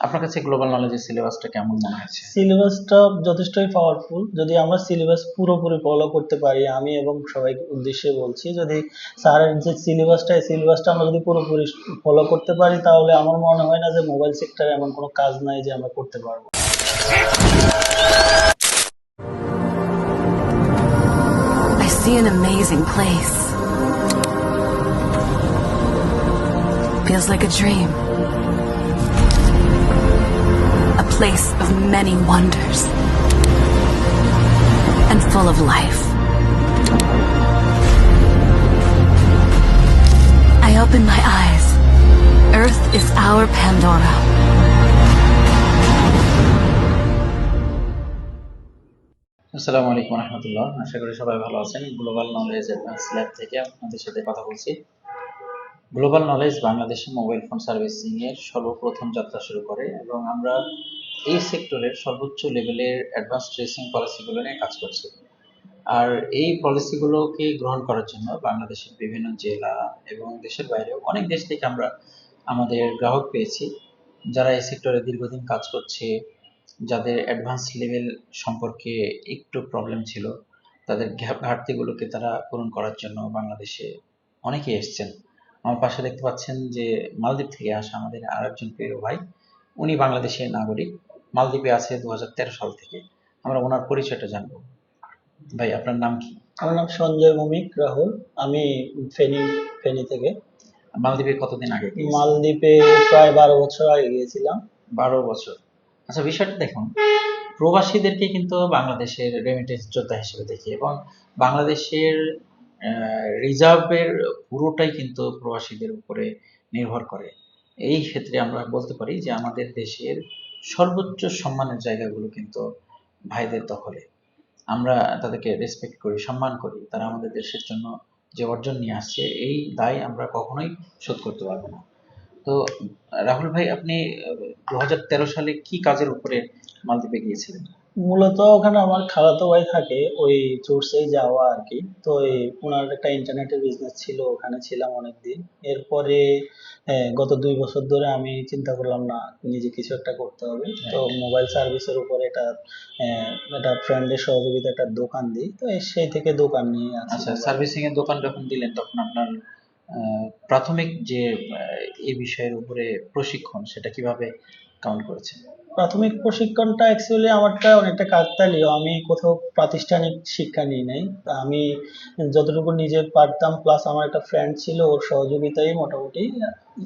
আপনার কাছে গ্লোবাল নলেজের সিলেবাসটা কেমন মনে হয়েছে সিলেবাসটা যথেষ্টই পাওয়ারফুল যদি আমরা সিলেবাস পুরোপুরি ফলো করতে পারি আমি এবং সবাই উদ্দেশ্যে বলছি যদি স্যারের যে সিলেবাসটা এই সিলেবাসটা আমরা যদি পুরোপুরি ফলো করতে পারি তাহলে আমার মনে হয় না যে মোবাইল সেক্টরে এমন কোনো কাজ নাই যে আমরা করতে পারব I see an amazing place. Feels like a dream. Place of many wonders. And full of life. I open my eyes. Earth is our Pandora. আসসালামু আলাইকুম রহমতুল্লাহ আশা করি সবাই ভালো আছেন গ্লোবাল নলেজ অ্যাডভান্স ল্যাব থেকে আপনাদের সাথে কথা বলছি গ্লোবাল নলেজ বাংলাদেশে মোবাইল ফোন সার্ভিসিং এর সর্বপ্রথম যাত্রা শুরু করে এবং আমরা এই সেক্টরের সর্বোচ্চ লেভেলের অ্যাডভান্স ট্রেসিং পলিসিগুলো নিয়ে কাজ করছে। আর এই পলিসিগুলোকে গ্রহণ করার জন্য বাংলাদেশের বিভিন্ন জেলা এবং দেশের বাইরেও অনেক দেশ থেকে আমরা আমাদের গ্রাহক পেয়েছি, যারা এই সেক্টরে দীর্ঘদিন কাজ করছে, যাদের অ্যাডভান্স লেভেল সম্পর্কে একটু প্রবলেম ছিল, তাদের ঘাটতিগুলোকে তারা পূরণ করার জন্য বাংলাদেশে অনেকেই এসছেন। আমার পাশে দেখতে পাচ্ছেন যে মালদ্বীপ থেকে আসা আমাদের আরেকজন প্রিয় ভাই, উনি বাংলাদেশের নাগরিক। মালদ্বীপে আছে দু হাজার তেরো সাল থেকে। আমরা ওনার পরিচয়টা জানব। ভাই আপনার নাম কি? আমার নাম সঞ্জয় ভৌমিক রাহুল। আমি ফেনী ফেনী থেকে। মালদ্বীপে কতদিন আগে মালদ্বীপে প্রায় বারো বছর আগে গিয়েছিলাম। বারো বছর। আচ্ছা বিষয়টা দেখুন। প্রবাসীদেরকে কিন্তু বাংলাদেশের রেমিটেন্স যোদ্ধা হিসেবে দেখি এবং বাংলাদেশের রিজার্ভের পুরোটাই কিন্তু প্রবাসীদের উপরে নির্ভর করে। এই ক্ষেত্রে আমরা বলতে পারি যে আমাদের দেশের সর্বোচ্চ সম্মানের জায়গাগুলো কিন্তু ভাইদের দখলে। আমরা তাদেরকে রেসপেক্ট করি, সম্মান করি। তারা আমাদের দেশের জন্য যে অর্জন নিয়ে আসছে, এই দায় আমরা কখনোই শোধ করতে পারব না। তো, রাহুল ভাই, আপনি দু হাজার তেরো সালে কি কাজের উপরে মালদ্বীপে গিয়েছিলেন? মূলত ওখানে আমার খালাতো ভাই থাকে, ওই সোর্সেই যাওয়া আর কি। তো ওনার একটা ইন্টারনেটের বিজনেস ছিল, ওখানে ছিলাম অনেকদিন। এরপরে গত দুই বছর ধরে আমি চিন্তা করলাম না নিজে কিছু একটা করতে হবে। তো মোবাইল সার্ভিসের উপরে একটা আহ, একটা ফ্রেন্ডের সহযোগিতা একটা দোকান দিই। তো সেই থেকে দোকান নিয়ে আচ্ছা সার্ভিসিং এর দোকান যখন দিলেন তখন আপনার আহ, প্রাথমিক যে এ এই বিষয়ের উপরে প্রশিক্ষণ সেটা কীভাবে কাউন্ট করেছেন? প্রাথমিক প্রশিক্ষণটা অ্যাকচুয়ালি আমারটা অনেকটা কাকতালীয়। আমি কোথাও প্রাতিষ্ঠানিক শিক্ষা নিই নাই। আমি যতটুকু নিজে পারতাম প্লাস আমার একটা ফ্রেন্ড ছিল ওর সহযোগিতায় মোটামুটি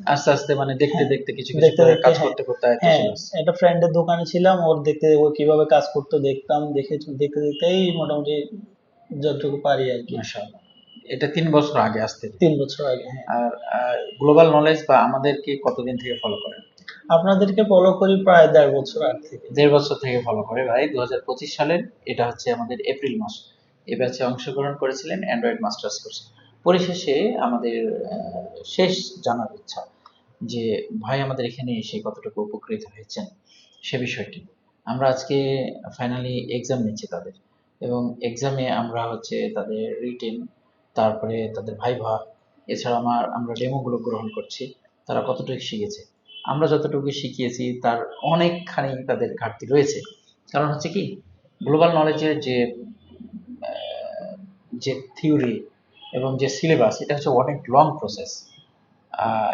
আস্তে আস্তে মানে দেখতে হ্যাঁ, দেখতে কিছু কিছু দেখতে দেখতে, কাজ হ্যাঁ। করতে করতে হ্যাঁ একটা ফ্রেন্ডের দোকানে ছিলাম ওর দেখতে ও কীভাবে কাজ করতো দেখতাম দেখে দেখতে দেখতেই মোটামুটি যতটুকু পারি আর কি। মাশাআল্লাহ। এটা তিন বছর আগে আসতে। তিন বছর আগে হ্যাঁ। আর গ্লোবাল নলেজ বা আমাদেরকে কতদিন থেকে ফলো করেন? আপনাদেরকে ফলো করি প্রায় দেড় বছর আগ থেকে। দেড় বছর থেকে ফলো করে ভাই। দু সালের, এটা হচ্ছে আমাদের এপ্রিল মাস। এই ব্যাচে অংশগ্রহণ করেছিলেন অ্যান্ড্রয়েড মাস্টার্স কোর্স পরিশেষে আমাদের শেষ জানার ইচ্ছা যে ভাই আমাদের এখানে এসে কতটুকু উপকৃত হয়েছেন সে বিষয়টি। আমরা আজকে ফাইনালি এক্সাম নিচ্ছি তাদের এবং এক্সামে আমরা হচ্ছে তাদের রিটেন তারপরে তাদের ভাইভা, এছাড়া আমার, আমরা ডেমোগুলো গ্রহণ করছি। তারা কতটুকু শিখেছে? আমরা যতটুকু শিখিয়েছি, তার অনেকখানি তাদের ঘাটতি রয়েছে। কারণ হচ্ছে কি গ্লোবাল নলেজের যে যে থিওরি এবং যে সিলেবাস এটা হচ্ছে অনেক লং প্রসেস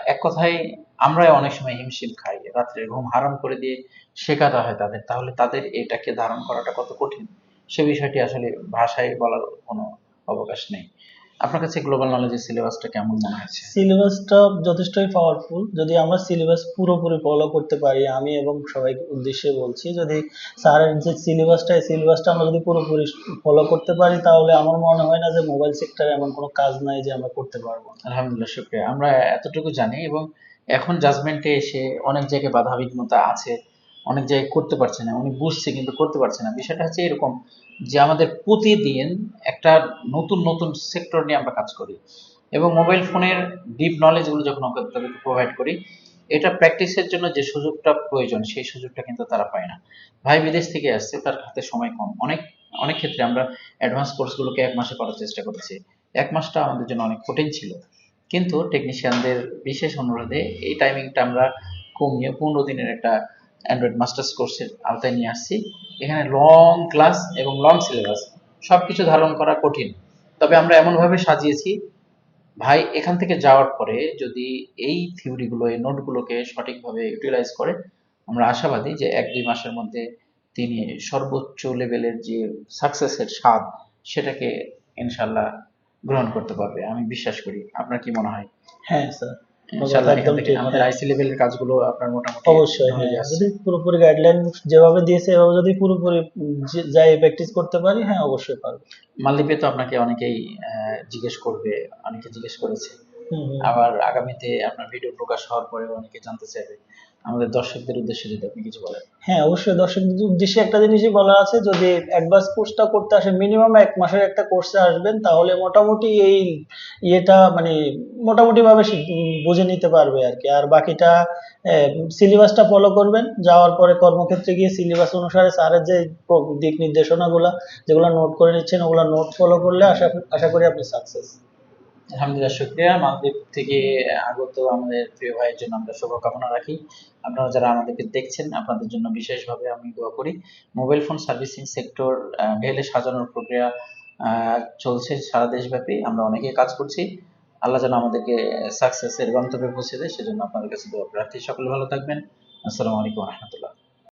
এক কথায় আমরা অনেক সময় হিমশিম খাই রাত্রে ঘুম হারাম করে দিয়ে শেখাতে হয় তাদের, তাহলে তাদের এটাকে ধারণ করাটা কত কঠিন? সে বিষয়টি আসলে ভাষায় বলার কোনো অবকাশ নেই। আপনার কাছে গ্লোবাল নলেজের সিলেবাসটা কেমন মনে হয়েছে সিলেবাসটা যথেষ্টই পাওয়ারফুল যদি আমরা সিলেবাস পুরোপুরি ফলো করতে পারি আমি এবং সবাই উদ্দেশ্যে বলছি যদি স্যারের যে সিলেবাসটা এই সিলেবাসটা আমরা যদি পুরোপুরি ফলো করতে পারি তাহলে আমার মনে হয় না যে মোবাইল সেক্টরে এমন কোনো কাজ নাই যে আমরা করতে পারব আলহামদুলিল্লাহ শুক্রিয়া। আমরা এতটুকু জানি এবং এখন জাজমেন্টে এসে অনেক জায়গায় বাধা বিঘ্নতা আছে। অনেক জায়গায় করতে পারছে না, উনি বুঝছে কিন্তু করতে পারছে না। বিষয়টা হচ্ছে এরকম যে আমাদের প্রতিদিন একটা নতুন নতুন সেক্টর নিয়ে আমরা কাজ করি এবং মোবাইল ফোনের ডিপ নলেজগুলো যখন আমরা তাদেরকে প্রোভাইড করি, এটা প্র্যাকটিসের জন্য যে সুযোগটা প্রয়োজন, সেই সুযোগটা কিন্তু তারা পায় না। ভাই বিদেশ থেকে আসছে, তার হাতে সময় কম। অনেক অনেক ক্ষেত্রে আমরা অ্যাডভান্স কোর্সগুলোকে এক মাসে করার চেষ্টা করেছি। এক মাসটা আমাদের জন্য অনেক কঠিন ছিল। কিন্তু টেকনিশিয়ানদের বিশেষ অনুরোধে এই টাইমিংটা আমরা কমিয়ে পনেরো দিনের একটা অ্যান্ড্রয়েড মাস্টার্স কোর্সের আওতায় নিয়ে আসছি। এখানে লং ক্লাস এবং লং সিলেবাস সব কিছু ধারণ করা কঠিন। তবে আমরা এমনভাবে সাজিয়েছি, ভাই, এখান থেকে যাওয়ার পরে যদি এই থিওরিগুলো এই নোটগুলোকে সঠিকভাবে ইউটিলাইজ করে, আমরা আশাবাদী যে এক দুই মাসের মধ্যে তিনি সর্বোচ্চ লেভেলের যে সাকসেসের স্বাদ, সেটাকে ইনশাল্লাহ গ্রহণ করতে পারবে। আমি বিশ্বাস করি। আপনার কি মনে হয়? হ্যাঁ স্যার ইনশাল্লাহ এখান একদম ঠিক, আমাদের হ্যাঁ। আইসি লেভেলের কাজগুলো আপনার মোটামুটি অবশ্যই হ্যাঁ যদি পুরোপুরি গাইডলাইন যেভাবে দিয়েছে এভাবে যদি পুরোপুরি যাই প্র্যাকটিস করতে পারি হ্যাঁ অবশ্যই পারব মালদ্বীপে তো আপনাকে অনেকেই জিজ্ঞেস করবে অনেকে জিজ্ঞেস করেছে। আবার আগামীতে আপনার ভিডিও প্রকাশ হওয়ার পরে অনেকে জানতে চাইবে। আমাদের দর্শকদের উদ্দেশ্যে যদি আপনি কিছু বলেন। হ্যাঁ অবশ্যই দর্শকদের উদ্দেশ্যে একটা জিনিসই বলার আছে যদি একবার কোর্সটা করতে আসে মিনিমাম এক মাসের একটা কোর্সে আসবেন তাহলে মোটামুটি এই ইয়েটা মানে মোটামুটি ভাবে বুঝে নিতে পারবে আর কি। আর বাকিটা সিলেবাসটা ফলো করবেন যাওয়ার পরে কর্মক্ষেত্রে গিয়ে সিলেবাস অনুসারে স্যারের যে দিক নির্দেশনাগুলো যেগুলো নোট করে নিচ্ছেন ওগুলো নোট ফলো করলে আশা আশা করি আপনি সাকসেস আলহামদুলিল্লাহ, শুক্রিয়া। মালদ্বীপ থেকে আগত আমাদের প্রিয় ভাইয়ের জন্য আমরা শুভকামনা রাখি। আপনারা যারা আমাদেরকে দেখছেন, আপনাদের জন্য বিশেষভাবে আমি দোয়া করি। মোবাইল ফোন সার্ভিসিং সেক্টর ঢেলে সাজানোর প্রক্রিয়া চলছে সারা দেশব্যাপী। আমরা অনেকেই কাজ করছি। আল্লাহ যেন আমাদেরকে সাকসেসের গন্তব্যে পৌঁছে দেয়, সেজন্য আপনাদের কাছে দোয়া প্রার্থী। সকলে ভালো থাকবেন। আসসালামু আলাইকুম রহমতুল্লাহ।